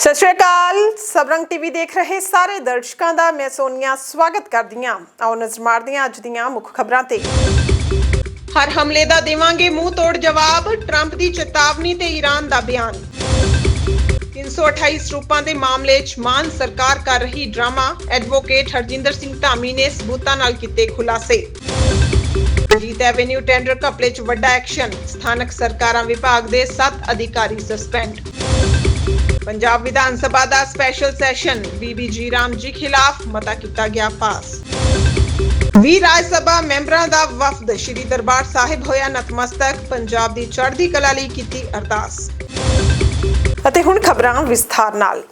ਸਤਿ ਸ਼੍ਰੀ ਅਕਾਲ। ਸਬਰੰਗ ਟੀਵੀ ਦੇਖ ਰਹੇ ਸਾਰੇ ਦਰਸ਼ਕਾਂ ਦਾ ਮੈਂ ਸੋਨੀਆ ਸਵਾਗਤ ਕਰਦੀ ਹਾਂ। ਆਓ ਨਜ਼ਰ ਮਾਰਦੇ ਹਾਂ ਅੱਜ ਦੀਆਂ ਮੁੱਖ ਖਬਰਾਂ ਤੇ। ਹਰ ਹਮਲੇ ਦਾ ਦੇਵਾਂਗੇ ਮੂੰਹ ਤੋੜ ਜਵਾਬ, ਟਰੰਪ ਦੀ ਚੇਤਾਵਨੀ ਤੇ ਈਰਾਨ ਦਾ ਬਿਆਨ। 328 ਸਰੂਪਾਂ ਦੇ ਮਾਮਲੇ 'ਚ ਮਾਨ ਸਰਕਾਰ ਕਰ ਰਹੀ ਡਰਾਮਾ। ਐਡਵੋਕੇਟ ਹਰਜਿੰਦਰ ਸਿੰਘ ਧਾਮੀ ਨੇ ਸਬੂਤਾਂ ਨਾਲ ਕੀਤੇ ਖੁਲਾਸੇ। ਜੀਤ ਐਵੇਨਿਊ ਟੈਂਡਰ ਘਪਲੇ 'ਚ ਵੱਡਾ ਐਕਸ਼ਨ। ਸਥਾਨਕ ਸਰਕਾਰਾਂ ਵਿਭਾਗ ਦੇ 7 ਅਧਿਕਾਰੀ ਸਸਪੈਂਡ। ਪੰਜਾਬ ਵਿਧਾਨ ਸਭਾ ਦਾ ਸਪੈਸ਼ਲ ਸੈਸ਼ਨ ਬੀਬੀਜੀ ਰਾਮ ਜੀ ਖਿਲਾਫ ਮਤਾ ਕੀਤਾ ਗਿਆ ਪਾਸ। ਵੀ ਰਾਜ ਸਭਾ ਮੈਂਬਰਾਂ ਦਾ ਵਫਦ, ਸ੍ਰੀ ਦਰਬਾਰ ਸਾਹਿਬ ਹੋਇਆ ਨਤਮਸਤਕ, ਪੰਜਾਬ ਦੀ ਚੜ੍ਹਦੀ ਕਲਾ ਲਈ ਕੀਤੀ ਅਰਦਾਸ। ਅਤੇ ਹੁਣ ਖਬਰਾਂ ਵਿਸਥਾਰ ਨਾਲ।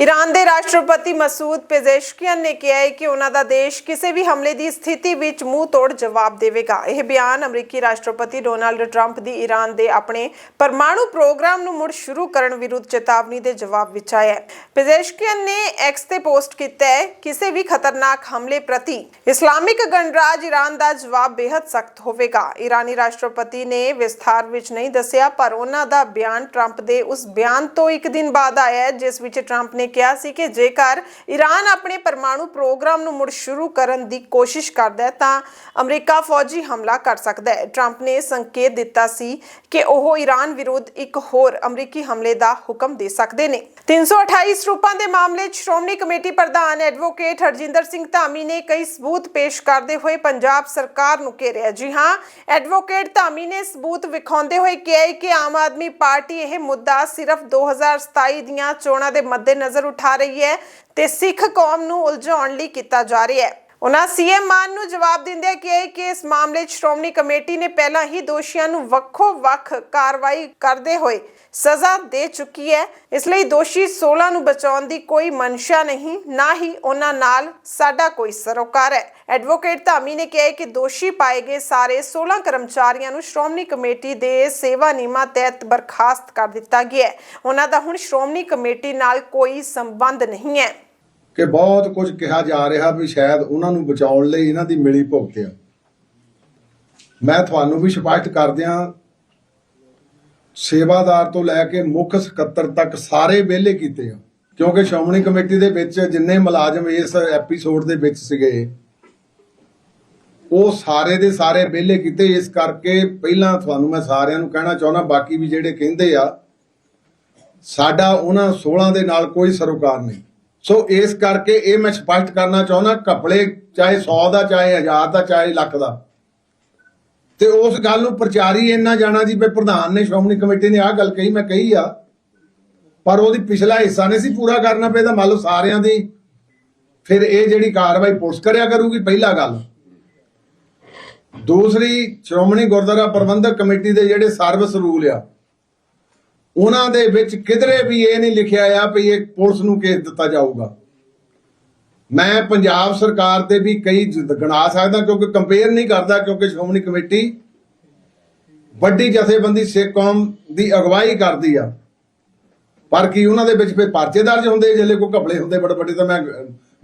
ਈਰਾਨ ਦੇ ਰਾਸ਼ਟਰਪਤੀ ਮਸੂਦ ਪੇਜ਼ੇਸ਼ਕੀਅਨ ਨੇ ਕਿਹਾ ਹੈ ਕਿ ਉਹਨਾਂ ਦਾ ਦੇਸ਼ ਕਿਸੇ ਵੀ ਹਮਲੇ ਦੀ ਸਥਿਤੀ ਵਿੱਚ ਮੂੰਹ ਤੋੜ ਜਵਾਬ ਦੇਵੇਗਾ। ਇਹ ਬਿਆਨ ਅਮਰੀਕੀ ਰਾਸ਼ਟਰਪਤੀ ਡੋਨਾਲਡ ਟਰੰਪ ਦੀ ਈਰਾਨ ਦੇ ਆਪਣੇ ਪਰਮਾਣੂ ਪ੍ਰੋਗਰਾਮ ਨੂੰ ਮੁੜ ਸ਼ੁਰੂ ਕਰਨ ਵਿਰੁੱਧ ਚੇਤਾਵਨੀ ਦੇ ਜਵਾਬ ਵਿੱਚ ਆਇਆ ਹੈ। ਪੇਜ਼ੇਸ਼ਕੀਅਨ ਨੇ ਐਕਸ ਤੇ ਪੋਸਟ ਕੀਤਾ ਹੈ, ਕਿਸੇ ਵੀ ਖਤਰਨਾਕ ਹਮਲੇ ਪ੍ਰਤੀ ਇਸਲਾਮਿਕ ਗਣਰਾਜ ਈਰਾਨ ਦਾ ਜਵਾਬ ਬੇहद ਸਖਤ ਹੋਵੇਗਾ। ਈਰਾਨੀ ਰਾਸ਼ਟਰਪਤੀ ਨੇ ਵਿਸਥਾਰ ਵਿੱਚ ਨਹੀਂ ਦੱਸਿਆ, ਪਰ ਉਹਨਾਂ ਦਾ ਬਿਆਨ ਟਰੰਪ ਦੇ ਉਸ ਬਿਆਨ ਤੋਂ ਇੱਕ ਦਿਨ ਬਾਅਦ ਆਇਆ ਜਿਸ ਵਿੱਚ ਟਰੰਪ ਨੇ ਕਿਹਾ ਸੀ ਕਿ ਜੇਕਰ ਈਰਾਨ ਆਪਣੇ ਪਰਮਾਣੂ ਪ੍ਰੋਗਰਾਮ ਨੂੰ ਮੁੜ ਸ਼ੁਰੂ ਕਰਨ ਦੀ ਕੋਸ਼ਿਸ਼ ਕਰਦਾ ਹੈ, ਤਾਂ ਅਮਰੀਕਾ ਫੌਜੀ ਹਮਲਾ ਕਰ ਸਕਦਾ ਹੈ। ਟਰੰਪ ਨੇ ਸੰਕੇਤ ਦਿੱਤਾ ਸੀ ਕਿ ਉਹ ਈਰਾਨ ਵਿਰੁੱਧ ਇੱਕ ਹੋਰ ਅਮਰੀਕੀ ਹਮਲੇ ਦਾ ਹੁਕਮ ਦੇ ਸਕਦੇ ਨੇ। 328 ਸਰੂਪਾਂ ਦੇ ਮਾਮਲੇ 'ਚ ਸ਼੍ਰੋਮਣੀ ਕਮੇਟੀ ਪ੍ਰਧਾਨ ਐਡਵੋਕੇਟ ਹਰਜਿੰਦਰ ਸਿੰਘ ਧਾਮੀ ਨੇ ਕਈ ਸਬੂਤ ਪੇਸ਼ ਕਰਦੇ ਹੋਏ ਪੰਜਾਬ ਸਰਕਾਰ ਨੂੰ ਘੇਰਿਆ। ਜੀ ਹਾਂ, ਐਡਵੋਕੇਟ ਧਾਮੀ ਨੇ ਸਬੂਤ ਵਿਖਾਉਂਦੇ ਹੋਏ ਕਿਹਾ ਕਿ ਆਮ ਆਦਮੀ ਪਾਰਟੀ ਇਹ ਮੁੱਦਾ ਸਿਰਫ 2027 ਦੀਆਂ ਚੋਣਾਂ ਦੇ ਮੱਦੇਨਜ਼ਰ ਉਠਾ ਰਹੀ ਹੈ ਤੇ ਸਿੱਖ ਕੌਮ ਨੂੰ ਉਲਝਾਉਣ ਲਈ ਕੀਤਾ ਜਾ ਰਿਹਾ ਹੈ। ਉਹਨਾਂ ਸੀਐਮ ਮਾਨ ਨੂੰ ਜਵਾਬ ਦਿੰਦਿਆਂ ਕਿਹਾ ਕਿ ਇਸ ਮਾਮਲੇ 'ਚ ਸ਼੍ਰੋਮਣੀ ਕਮੇਟੀ ਨੇ ਪਹਿਲਾਂ ਹੀ ਦੋਸ਼ੀਆਂ ਨੂੰ ਵੱਖੋ-ਵੱਖ ਕਾਰਵਾਈ ਕਰਦੇ ਹੋਏ ਸਜ਼ਾ ਦੇ ਚੁੱਕੀ ਹੈ। ਇਸ ਲਈ ਦੋਸ਼ੀ 16 ਨੂੰ ਬਚਾਉਣ ਦੀ ਕੋਈ ਮਨਸ਼ਾ ਨਹੀਂ, ਨਾ ਹੀ ਉਹਨਾਂ ਨਾਲ ਸਾਡਾ ਕੋਈ ਸਰੋਕਾਰ ਹੈ। ਐਡਵੋਕੇਟ ਧਾਮੀ ਨੇ ਕਿਹਾ ਕਿ ਦੋਸ਼ੀ ਪਾਏ ਗਏ ਸਾਰੇ 16 ਕਰਮਚਾਰੀਆਂ ਨੂੰ ਸ਼੍ਰੋਮਣੀ ਕਮੇਟੀ ਦੇ ਸੇਵਾ ਨਿਯਮਾਂ ਤਹਿਤ ਬਰਖਾਸਤ ਕਰ ਦਿੱਤਾ ਗਿਆ ਹੈ। ਉਹਨਾਂ ਦਾ ਹੁਣ ਸ਼੍ਰੋਮਣੀ ਕਮੇਟੀ ਨਾਲ ਕੋਈ ਸੰਬੰਧ ਨਹੀਂ ਹੈ। ਕਿ ਬਹੁਤ ਕੁਝ ਕਿਹਾ ਜਾ ਰਿਹਾ ਵੀ ਸ਼ਾਇਦ ਉਹਨਾਂ ਨੂੰ ਬਚਾਉਣ ਲਈ ਇਹਨਾਂ ਦੀ ਮਿਲੀ ਭੁਗਤ ਆ। ਮੈਂ ਤੁਹਾਨੂੰ ਵੀ ਸਪਸ਼ਟ ਕਰਦਿਆਂ ਸੇਵਾਦਾਰ ਤੋਂ ਲੈ ਕੇ ਮੁੱਖ ਸਕੱਤਰ ਤੱਕ ਸਾਰੇ ਵਿਹਲੇ ਕੀਤੇ ਆ। ਕਿਉਂਕਿ ਸ਼੍ਰੋਮਣੀ ਕਮੇਟੀ ਦੇ ਵਿੱਚ ਜਿੰਨੇ ਮੁਲਾਜ਼ਮ ਇਸ ਐਪੀਸੋਡ ਦੇ ਵਿੱਚ ਸੀਗੇ, ਉਹ ਸਾਰੇ ਦੇ ਸਾਰੇ ਵਿਹਲੇ ਕੀਤੇ। ਇਸ ਕਰਕੇ ਪਹਿਲਾਂ ਤੁਹਾਨੂੰ ਮੈਂ ਸਾਰਿਆਂ ਨੂੰ ਕਹਿਣਾ ਚਾਹੁੰਦਾ, ਬਾਕੀ ਵੀ ਜਿਹੜੇ ਕਹਿੰਦੇ ਆ, ਸਾਡਾ ਉਹਨਾਂ 16 ਦੇ ਨਾਲ ਕੋਈ ਸਰੋਕਾਰ ਨਹੀਂ। ਸੋ ਇਸ ਕਰਕੇ ਇਹ ਮੈਂ ਸਪਸ਼ਟ ਕਰਨਾ ਚਾਹੁੰਦਾ ਕਪੜੇ ਚਾਹੇ 100 ਦਾ, ਚਾਹੇ 1000 ਦਾ, ਚਾਹੇ ਲੱਖ ਦਾ। ਤੇ ਉਸ ਗੱਲ ਨੂੰ ਪ੍ਰਚਾਰੀ ਇੰਨਾ ਜਾਣਾ ਜੀ, ਵੀ ਪ੍ਰਧਾਨ ਨੇ, ਸ਼੍ਰੋਮਣੀ ਕਮੇਟੀ ਨੇ ਆਹ ਗੱਲ ਕਹੀ, ਮੈਂ ਕਹੀ ਆ। ਪਰ ਉਹਦੀ ਪਿਛਲਾ ਹਿੱਸਾ ਨਹੀਂ ਸੀ ਪੂਰਾ ਕਰਨਾ ਪੈਦਾ ਮੰਨ ਲਓ ਸਾਰਿਆਂ ਦੀ ਫਿਰ ਇਹ ਜਿਹੜੀ ਕਾਰਵਾਈ ਪੁਲਿਸ ਕਰਿਆ ਕਰੂਗੀ, ਪਹਿਲਾ ਗੱਲ। ਦੂਸਰੀ, ਸ਼੍ਰੋਮਣੀ ਗੁਰਦੁਆਰਾ ਪ੍ਰਬੰਧਕ ਕਮੇਟੀ ਦੇ ਜਿਹੜੇ ਸਰਵਿਸ ਰੂਲ ਆ ਉਹਨਾਂ ਦੇ ਵਿੱਚ ਕਿਧਰੇ ਵੀ ਇਹ ਨਹੀਂ ਲਿਖਿਆ ਆ ਵੀ ਇਹ ਪੁਲਿਸ ਨੂੰ ਕੇਸ ਦਿੱਤਾ ਜਾਊਗਾ। ਮੈਂ ਪੰਜਾਬ ਸਰਕਾਰ ਤੇ ਵੀ ਕਈ ਗਣਾ ਸਕਦਾ ਕਿਉਂਕਿ ਕੰਪੇਅਰ ਨਹੀਂ ਕਰਦਾ ਕਿਉਂਕਿ ਸ਼੍ਰੋਮਣੀ ਕਮੇਟੀ ਵੱਡੀ ਜਥੇਬੰਦੀ ਸਿੱਖ ਕੌਮ ਦੀ ਅਗਵਾਈ ਕਰਦੀ ਆ। ਪਰ ਕੀ ਉਹਨਾਂ ਦੇ ਵਿੱਚ ਫਿਰ ਪਰਚੇ ਦਰਜ ਹੁੰਦੇ ਜਿਹੜੇ ਕੋਈ ਘਪਲੇ ਹੁੰਦੇ ਬੜੇ ਵੱਡੇ ਤਾਂ ਮੈਂ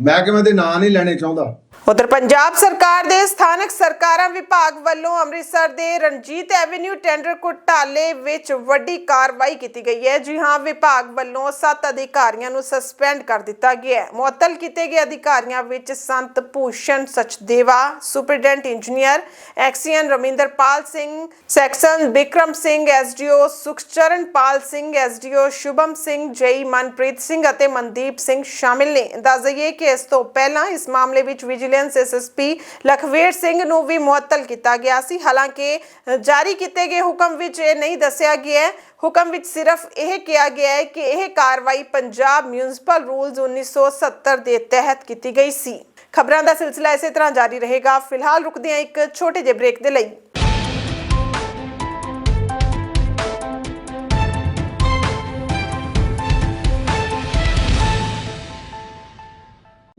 ਮੈਂ ਦੇ ਨਾਂ ਨਹੀਂ ਲੈਣੇ ਚਾਹੁੰਦਾ। ਉਧਰ ਪੰਜਾਬ ਸਰਕਾਰ ਦੇ ਸਥਾਨਕ ਸਰਕਾਰਾਂ ਵਿਭਾਗ ਵੱਲੋਂ ਅੰਮ੍ਰਿਤਸਰ ਦੇ ਰਣਜੀਤ ਐਵੇਨਿਊ ਟੈਂਡਰ ਘੁਟਾਲੇ ਵਿੱਚ ਵੱਡੀ ਕਾਰਵਾਈ ਕੀਤੀ ਗਈ ਹੈ। ਜੀ ਹਾਂ, ਵਿਭਾਗ ਵੱਲੋਂ 7 ਅਧਿਕਾਰੀਆਂ ਨੂੰ ਸਸਪੈਂਡ ਕਰ ਦਿੱਤਾ ਗਿਆ ਹੈ। ਮੁਅੱਤਲ ਕੀਤੇ ਗਏ ਅਧਿਕਾਰੀਆਂ ਵਿੱਚ Sant Bhushan Sachdeva, superintendent engineer XEN Raminderpal Singh, section Vikram Singh SDO, Sukhcharanpal Singh SDO, Shubham Singh JE, Manpreet Singh ਅਤੇ ਮਨਦੀਪ ਸਿੰਘ ਸ਼ਾਮਿਲ ਨੇ। ਦੱਸ ਦਈਏ ਕਿ ਇਸ ਤੋਂ ਪਹਿਲਾਂ ਇਸ ਮਾਮਲੇ ਵਿੱਚ ਵਿਜੀਲੈਂਸ ਐਸਐਸਪੀ ਲਖਵੀਰ ਸਿੰਘ ਨੂੰ ਵੀ ਮੁਅੱਤਲ ਕੀਤਾ ਗਿਆ ਸੀ। ਹਾਲਾਂਕਿ ਜਾਰੀ ਕੀਤੇ ਗਏ ਹੁਕਮ ਵਿੱਚ ਇਹ ਨਹੀਂ ਦੱਸਿਆ ਗਿਆ ਹੈ। ਹੁਕਮ ਵਿੱਚ ਸਿਰਫ ਇਹ ਕਿਹਾ ਗਿਆ ਹੈ ਕਿ ਇਹ ਕਾਰਵਾਈ ਪੰਜਾਬ ਮਿਊਨਿਸਪਲ ਰੂਲਸ 1970 ਦੇ ਤਹਿਤ ਕੀਤੀ ਗਈ ਸੀ। ਖਬਰਾਂ ਦਾ ਸਿਲਸਿਲਾ ਇਸੇ ਤਰ੍ਹਾਂ ਜਾਰੀ ਰਹੇਗਾ। ਫਿਲਹਾਲ ਰੁਕਦੇ ਹਾਂ ਇੱਕ ਛੋਟੇ ਜਿਹੇ ਬ੍ਰੇਕ ਦੇ ਲਈ।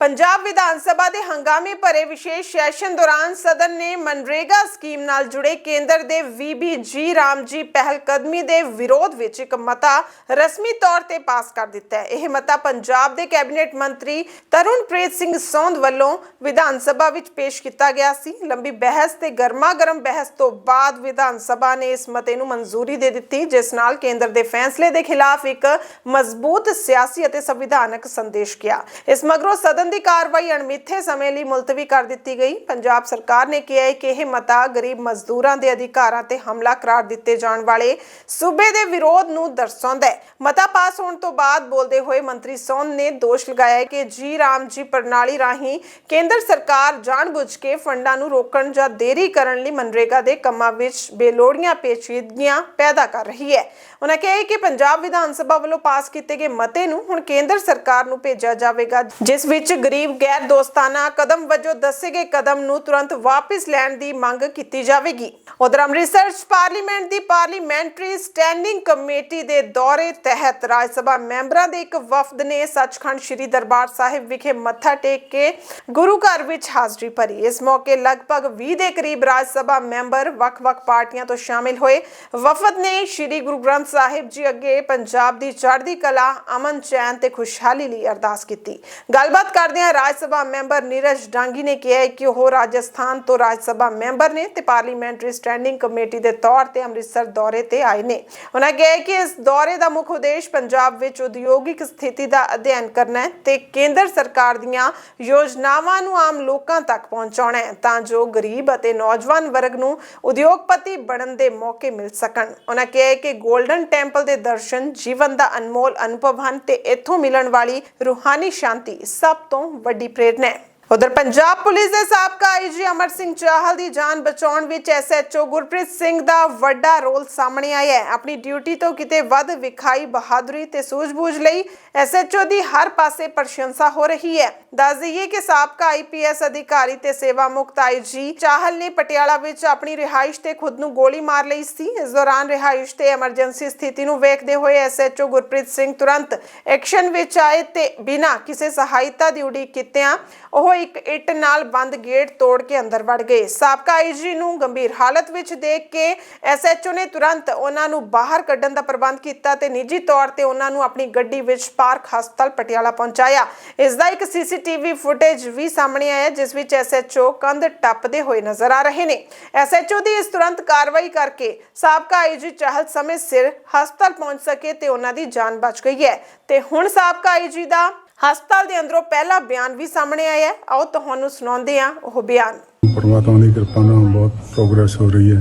ਪੰਜਾਬ ਵਿਧਾਨ ਸਭਾ ਦੇ ਹੰਗਾਮੇ ਭਰੇ ਵਿਸ਼ੇਸ਼ ਸੈਸ਼ਨ ਦੌਰਾਨ ਸਦਨ ਨੇ ਮਨਰੇਗਾ ਸਕੀਮ ਨਾਲ ਜੁੜੇ ਕੇਂਦਰ ਦੇ ਵੀਬੀਜੀ ਰਾਮਜੀ ਪਹਿਲ ਕਦਮੀ ਦੇ ਵਿਰੋਧ ਵਿੱਚ ਇੱਕ ਮਤਾ ਰਸਮੀ ਤੌਰ ਤੇ ਪਾਸ ਕਰ ਦਿੱਤਾ ਹੈ। ਇਹ ਮਤਾ ਪੰਜਾਬ ਦੇ ਕੈਬਨਿਟ ਮੰਤਰੀ ਤਰੁਣਪ੍ਰੀਤ ਸਿੰਘ ਸੌਂਦ ਵੱਲੋਂ ਵਿਧਾਨ ਸਭਾ ਵਿੱਚ ਪੇਸ਼ ਕੀਤਾ ਗਿਆ ਸੀ। ਲੰਬੀ ਬਹਿਸ ਤੇ ਗਰਮਾ-ਗਰਮ ਬਹਿਸ ਤੋਂ ਬਾਅਦ ਵਿਧਾਨ ਸਭਾ ਨੇ ਇਸ ਮਤੇ ਨੂੰ ਮਨਜ਼ੂਰੀ ਦੇ ਦਿੱਤੀ, ਜਿਸ ਨਾਲ ਕੇਂਦਰ ਦੇ ਫੈਸਲੇ ਦੇ ਖਿਲਾਫ ਇੱਕ ਮਜ਼ਬੂਤ ਸਿਆਸੀ ਅਤੇ ਸੰਵਿਧਾਨਕ ਸੰਦੇਸ਼ ਗਿਆ। ਇਸ ਮਗਰੋਂ ਸਦਨ ਦੀ ਕਾਰਵਾਈ ਅਣਮਿੱਥੇ ਸਮੇਂ ਲਈ ਮੁਲਤਵੀ ਕਰ ਦਿੱਤੀ ਗਈ। ਪੰਜਾਬ ਸਰਕਾਰ ਨੇ ਕਿਹਾ ਹੈ ਕਿ ਇਹ ਮਤਾ ਗਰੀਬ ਮਜ਼ਦੂਰਾਂ ਦੇ ਅਧਿਕਾਰਾਂ ਤੇ ਹਮਲਾ ਕਰਾਰ ਦਿੱਤੇ ਜਾਣ ਵਾਲੇ ਸੂਬੇ ਦੇ ਵਿਰੋਧ ਨੂੰ ਦਰਸਾਉਂਦਾ ਹੈ। ਮਤਾ ਪਾਸ ਹੋਣ ਤੋਂ ਬਾਅਦ ਬੋਲਦੇ ਹੋਏ ਮੰਤਰੀ ਸੌਨ ਨੇ ਦੋਸ਼ ਲਗਾਇਆ ਹੈ ਕਿ ਜੀ ਰਾਮ ਜੀ ਪ੍ਰਣਾਲੀ ਰਾਹੀਂ ਕੇਂਦਰ ਸਰਕਾਰ ਜਾਣਬੁੱਝ ਕੇ ਫੰਡਾਂ ਨੂੰ ਰੋਕਣ ਜਾਂ ਦੇਰੀ ਕਰਨ ਲਈ ਮਨਰੇਗਾ ਦੇ ਕੰਮਾਂ ਵਿੱਚ ਬੇਲੋੜੀਆਂ ਪੇਚੀਦਗੀਆਂ ਪੈਦਾ ਕਰ ਰਹੀ ਹੈ। ਉਹਨਾਂ ਕਿਹਾ ਕਿ ਪੰਜਾਬ ਵਿਧਾਨ ਸਭਾ ਵੱਲੋਂ ਪਾਸ ਕੀਤੇ ਗਏ ਮਤੇ ਨੂੰ ਹੁਣ ਕੇਂਦਰ ਸਰਕਾਰ ਨੂੰ ਭੇਜਿਆ ਜਾਵੇਗਾ, ਜਿਸ ਵਿੱਚ ਗਰੀਬ ਗੈਰ ਦੋਸਤਾਨਾ ਕਦਮ ਵਜੋਂ ਦੱਸੇ ਗਏ ਕਦਮ ਨੂੰ ਤੁਰੰਤ ਵਾਪਸ ਲੈਣ ਦੀ ਮੰਗ ਕੀਤੀ ਜਾਵੇਗੀ। ਉਧਰ ਅੰਮ੍ਰਿਤਸਰ ਪਾਰਲੀਮੈਂਟ ਦੀ ਪਾਰਲੀਮੈਂਟਰੀ ਸਟੈਂਡਿੰਗ ਕਮੇਟੀ ਦੇ ਦੌਰੇ ਤਹਿਤ ਰਾਜ ਸਭਾ ਮੈਂਬਰਾਂ ਦੇ ਇੱਕ ਵਫਦ ਨੇ ਸੱਚਖੰਡ ਸ੍ਰੀ ਦਰਬਾਰ ਸਾਹਿਬ ਵਿਖੇ ਮੱਥਾ ਟੇਕ ਕੇ ਗੁਰੂ ਘਰ ਵਿੱਚ ਹਾਜ਼ਰੀ ਭਰੀ। ਇਸ ਮੌਕੇ ਲਗਭਗ 20 ਦੇ ਕਰੀਬ ਰਾਜ ਸਭਾ ਮੈਂਬਰ ਵੱਖ-ਵੱਖ ਪਾਰਟੀਆਂ ਤੋਂ ਸ਼ਾਮਿਲ ਹੋਏ। ਵਫਦ ਨੇ ਸ੍ਰੀ ਗੁਰੂ ਗ੍ਰੰਥ ਸਾਹਿਬ ਜੀ ਅੱਗੇ ਪੰਜਾਬ ਦੀ ਚੜ੍ਹਦੀ ਕਲਾ, ਅਮਨ ਚੈਨ ਤੇ ਖੁਸ਼ਹਾਲੀ ਲਈ ਅਰਦਾਸ ਕੀਤੀ। ਗੱਲਬਾਤ ਕਰਦਿਆਂ ਰਾਜ ਸਭਾ ਮੈਂਬਰ ਨੀਰਜ ਡਾਂਗੀ ਨੇ ਕਿਹਾ ਕਿ ਉਹ ਰਾਜਸਥਾਨ ਤੋਂ ਰਾਜ ਸਭਾ ਮੈਂਬਰ ਨੇ ਤੇ ਪਾਰਲੀਮੈਂਟਰੀ ਸਟੈਂਡਿੰਗ ਕਮੇਟੀ ਦੇ ਤੌਰ ਤੇ ਅੰਮ੍ਰਿਤਸਰ ਦੌਰੇ ਤੇ ਆਏ ਨੇ। ਉਹਨਾਂ ਕਿਹਾ ਕਿ ਇਸ ਦੌਰੇ ਦਾ ਮੁੱਖ ਉਦੇਸ਼ ਪੰਜਾਬ ਵਿੱਚ ਉਦਯੋਗਿਕ ਸਥਿਤੀ ਦਾ ਅਧਿਐਨ ਕਰਨਾ ਹੈ ਤੇ ਕੇਂਦਰ ਸਰਕਾਰ ਦੀਆਂ ਯੋਜਨਾਵਾਂ ਨੂੰ ਆਮ ਲੋਕਾਂ ਤੱਕ ਪਹੁੰਚਾਉਣਾ ਹੈ ਤਾਂ ਜੋ ਗਰੀਬ ਅਤੇ ਨੌਜਵਾਨ ਵਰਗ ਨੂੰ ਉਦਯੋਗਪਤੀ ਬਣਨ ਦੇ ਮੌਕੇ ਮਿਲ ਸਕਣ। ਉਹਨਾਂ ਕਿਹਾ ਕਿ ਗੋਲਡਨ ਟੈਂਪਲ ਦੇ ਦਰਸ਼ਨ ਜੀਵਨ ਦਾ ਅਨਮੋਲ ਅਨੁਭਵ ਹਨ ਤੇ ਇੱਥੋਂ ਮਿਲਣ ਵਾਲੀ ਰੂਹਾਨੀ ਸ਼ਾਂਤੀ ਸਭ ਤੋਂ ਵੱਡੀ ਪ੍ਰੇਰਨਾ ਹੈ। ਉਧਰ ਪੰਜਾਬ ਪੁਲਿਸ ਦੇ ਸਾਬਕਾ ਆਈਜੀ ਅਮਰ ਸਿੰਘ ਚਾਹਲ ਦੀ ਜਾਨ ਬਚਾਉਣ ਵਿੱਚ ਐਸਐਚਓ ਗੁਰਪ੍ਰੀਤ ਸਿੰਘ ਦਾ ਵੱਡਾ ਰੋਲ ਸਾਹਮਣੇ ਆਇਆ ਹੈ। ਆਪਣੀ ਡਿਊਟੀ ਤੋਂ ਕਿਤੇ ਵੱਧ ਵਿਖਾਈ ਬਹਾਦਰੀ ਤੇ ਸੂਝ-ਬੂਝ ਲਈ ਐਸਐਚਓ ਦੀ ਹਰ ਪਾਸੇ ਪ੍ਰਸ਼ੰਸਾ ਹੋ ਰਹੀ ਹੈ। ਦੱਸ ਦਈਏ ਕਿ ਸਾਬਕਾ ਆਈਪੀਐਸ ਅਧਿਕਾਰੀ ਤੇ ਸੇਵਾ ਮੁਕਤ ਆਈਜੀ ਚਾਹਲ ਨੇ ਪਟਿਆਲਾ ਵਿੱਚ ਆਪਣੀ ਰਿਹਾਇਸ਼ ਤੇ ਖੁਦ ਨੂੰ ਗੋਲੀ ਮਾਰ ਲਈ ਸੀ। ਇਸ ਦੌਰਾਨ ਰਿਹਾਇਸ਼ ਤੇ ਐਮਰਜੈਂਸੀ ਸਥਿਤੀ ਨੂੰ ਵੇਖਦੇ ਹੋਏ ਐਸਐਚਓ ਗੁਰਪ੍ਰੀਤ ਸਿੰਘ ਤੁਰੰਤ ਐਕਸ਼ਨ ਵਿੱਚ ਆਏ ਤੇ ਬਿਨਾਂ ਕਿਸੇ ਸਹਾਇਤਾ ਦੀ ਉਡੀਕ ਕੀਤਿਆਂ ਉਹ ਇੱਕ ਇੱਟ ਨਾਲ ਬੰਦ ਗੇਟ ਤੋੜ ਕੇ ਅੰਦਰ ਵੜ ਗਏ। ਸਾਬਕਾ ਆਈਜੀ ਨੂੰ ਗੰਭੀਰ ਹਾਲਤ ਵਿੱਚ ਦੇਖ ਕੇ ਐਸਐਚਓ ਨੇ ਤੁਰੰਤ ਉਹਨਾਂ ਨੂੰ ਬਾਹਰ ਕੱਢਣ ਦਾ ਪ੍ਰਬੰਧ ਕੀਤਾ ਤੇ ਨਿੱਜੀ ਤੌਰ ਤੇ ਉਹਨਾਂ ਨੂੰ ਆਪਣੀ ਗੱਡੀ ਵਿੱਚ ਪਾਰਕ ਹਸਪਤਾਲ ਪਟਿਆਲਾ ਪਹੁੰਚਾਇਆ। ਇਸ ਦਾ ਇੱਕ ਸੀਸੀਟੀਵੀ ਫੁਟੇਜ ਵੀ ਸਾਹਮਣੇ ਆਇਆ, ਜਿਸ ਵਿੱਚ ਐਸਐਚਓ ਕੰਧ ਟੱਪਦੇ ਹੋਏ ਨਜ਼ਰ ਆ ਰਹੇ ਨੇ। ਐਸਐਚਓ ਦੀ ਇਸ ਤੁਰੰਤ ਕਾਰਵਾਈ ਕਰਕੇ ਸਾਬਕਾ ਆਈਜੀ ਚਾਹਲ ਸਮੇਂ ਸਿਰ ਹਸਪਤਾਲ ਪਹੁੰਚ ਸਕੇ ਤੇ ਉਹਨਾਂ ਦੀ ਜਾਨ ਬਚ ਗਈ ਹੈ। ਤੇ ਹੁਣ ਸਾਬਕਾ ਆਈਜੀ ਦਾ ਹਸਪਤਾਲ ਦੇ ਅੰਦਰੋਂ ਪਹਿਲਾ ਬਿਆਨ ਵੀ ਸਾਹਮਣੇ ਆਇਆ ਹੈ। ਆਓ ਤੁਹਾਨੂੰ ਸੁਣਾਉਂਦੇ ਹਾਂ ਉਹ ਬਿਆਨ। ਪਰਮਾਤਮਾ ਦੀ ਕਿਰਪਾ ਨਾਲ ਬਹੁਤ ਪ੍ਰੋਗਰੈਸ ਹੋ ਰਹੀ ਹੈ।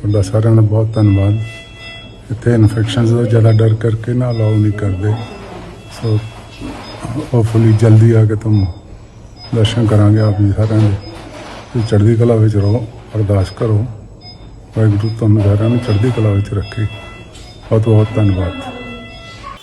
ਤੁਹਾਡਾ ਸਾਰਿਆਂ ਦਾ ਬਹੁਤ ਧੰਨਵਾਦ। ਇੱਥੇ ਇਨਫੈਕਸ਼ਨਸ ਦਾ ਜ਼ਿਆਦਾ ਡਰ ਕਰਕੇ ਨਾ ਅਲਾਉ ਨਹੀਂ ਕਰਦੇ। ਸੋ ਹੋਪਫੁਲੀ ਜਲਦੀ ਆ ਕੇ ਤੁਮ ਦਰਸ਼ਨ ਕਰਾਂਗੇ ਆਪ ਜੀ ਸਾਰਿਆਂ ਦੇ। ਤੁਸੀਂ ਚੜ੍ਹਦੀ ਕਲਾ ਵਿੱਚ ਰਹੋ, ਅਰਦਾਸ ਕਰੋ। ਵਾਹਿਗੁਰੂ ਤੁਹਾਨੂੰ ਸਾਰਿਆਂ ਨੂੰ ਚੜ੍ਹਦੀ ਕਲਾ ਵਿੱਚ ਰੱਖੇ। ਬਹੁਤ ਬਹੁਤ ਧੰਨਵਾਦ।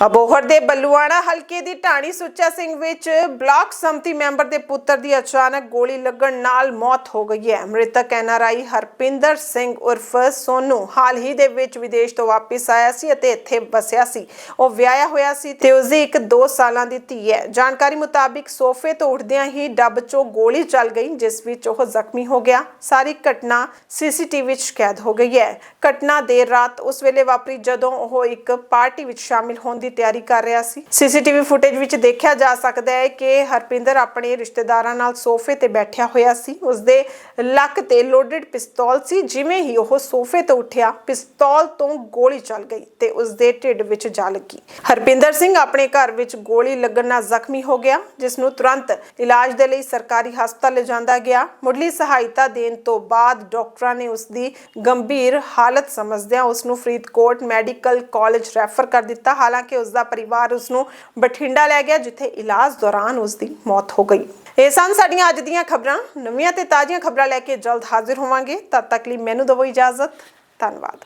ਅਬੋਹਰ ਦੇ ਬੱਲੂਆਣਾ ਹਲਕੇ ਦੀ ਢਾਣੀ ਸੁੱਚਾ ਸਿੰਘ ਵਿੱਚ ਬਲਾਕ ਸੰਮਤੀ ਮੈਂਬਰ ਦੇ ਪੁੱਤਰ ਦੀ ਅਚਾਨਕ ਗੋਲੀ ਲੱਗਣ ਨਾਲ ਮੌਤ ਹੋ ਗਈ ਹੈ। ਮ੍ਰਿਤਕ ਐਨਆਰਆਈ ਹਰਪਿੰਦਰ ਸਿੰਘ ਉਰਫ ਸੋਨੂ ਹਾਲ ਹੀ ਦੇ ਵਿੱਚ ਵਿਦੇਸ਼ ਤੋਂ ਵਾਪਸ ਆਇਆ ਸੀ ਅਤੇ ਇੱਥੇ ਵਸਿਆ ਸੀ। ਉਹ ਵਿਆਹਿਆ ਹੋਇਆ ਸੀ ਤੇ ਉਸਦੀ ਇੱਕ 2 ਸਾਲਾਂ ਦੀ ਧੀ ਹੈ। ਜਾਣਕਾਰੀ ਮੁਤਾਬਿਕ ਸੋਫੇ ਤੋਂ ਉੱਠਦਿਆਂ ਹੀ ਡੱਬ 'ਚੋਂ ਗੋਲੀ ਚੱਲ ਗਈ, ਜਿਸ ਵਿੱਚ ਉਹ ਜ਼ਖਮੀ ਹੋ ਗਿਆ। ਸਾਰੀ ਘਟਨਾ ਸੀਸੀਟੀਵੀ 'ਚ ਕੈਦ ਹੋ ਗਈ ਹੈ। ਘਟਨਾ ਦੇਰ ਰਾਤ ਉਸ ਵੇਲੇ ਵਾਪਰੀ ਜਦੋਂ ਉਹ ਇੱਕ ਪਾਰਟੀ ਵਿੱਚ ਸ਼ਾਮਿਲ ਹੋਣ ਦੀ ਤਿਆਰੀ ਕਰ ਰਿਹਾ ਸੀ। ਸੀਸੀਟੀਵੀ ਫੁਟੇਜ ਵਿੱਚ ਦੇਖਿਆ ਜਾ ਸਕਦਾ ਹੈ ਕਿ ਹਰਪਿੰਦਰ ਆਪਣੇ ਰਿਸ਼ਤੇਦਾਰਾਂ ਨਾਲ ਸੋਫੇ ਤੇ ਬੈਠਿਆ ਹੋਇਆ ਸੀ। ਉਸਦੇ ਲੱਕ ਤੇ ਲੋਡਡ ਪਿਸਤੌਲ ਸੀ, ਜਿਵੇਂ ਹੀ ਉਹ ਸੋਫੇ ਤੋਂ ਉੱਠਿਆ, ਪਿਸਤੌਲ ਤੋਂ ਗੋਲੀ ਚੱਲ ਗਈ ਤੇ ਉਸਦੇ ਢਿੱਡ ਵਿੱਚ ਜਾ ਲੱਗੀ। ਹਰਪਿੰਦਰ ਸਿੰਘ ਆਪਣੇ ਘਰ ਵਿੱਚ ਗੋਲੀ ਲੱਗਣ ਨਾਲ ਜ਼ਖਮੀ ਹੋ ਗਿਆ, ਜਿਸ ਨੂੰ ਤੁਰੰਤ ਇਲਾਜ ਦੇ ਲਈ ਸਰਕਾਰੀ ਹਸਪਤਾਲ ਲਿਜਾਂਦਾ ਗਿਆ। ਮੁੱਢਲੀ ਸਹਾਇਤਾ ਦੇਣ ਤੋਂ ਬਾਅਦ ਡਾਕਟਰਾਂ ਨੇ ਉਸ ਦੀ ਗੰਭੀਰ ਹਾਲਤ ਸਮਝਦਿਆਂ ਉਸ ਨੂੰ ਫਰੀਦਕੋਟ ਮੈਡੀਕਲ ਕਾਲਜ ਰੈਫਰ ਕਰ ਦਿੱਤਾ। ਹਾਲਾਂਕਿ ਉਸ ਦਾ ਪਰਿਵਾਰ ਉਸ ਨੂੰ ਬਠਿੰਡਾ ਲੈ ਗਿਆ, ਜਿੱਥੇ ਇਲਾਜ ਦੌਰਾਨ ਉਸ ਦੀ ਮੌਤ ਹੋ ਗਈ। ਇਹ ਸਨ ਸਾਡੀਆਂ ਅੱਜ ਦੀਆਂ ਖਬਰਾਂ। ਨਵੀਆਂ ਤੇ ਤਾਜ਼ੀਆਂ ਖਬਰਾਂ ਲੈ ਕੇ ਜਲਦ ਹਾਜ਼ਰ ਹੋਵਾਂਗੇ। ਤਦ ਤੱਕ ਲਈ ਮੈਨੂੰ ਦਿਓ ਇਜਾਜ਼ਤ। ਧੰਨਵਾਦ।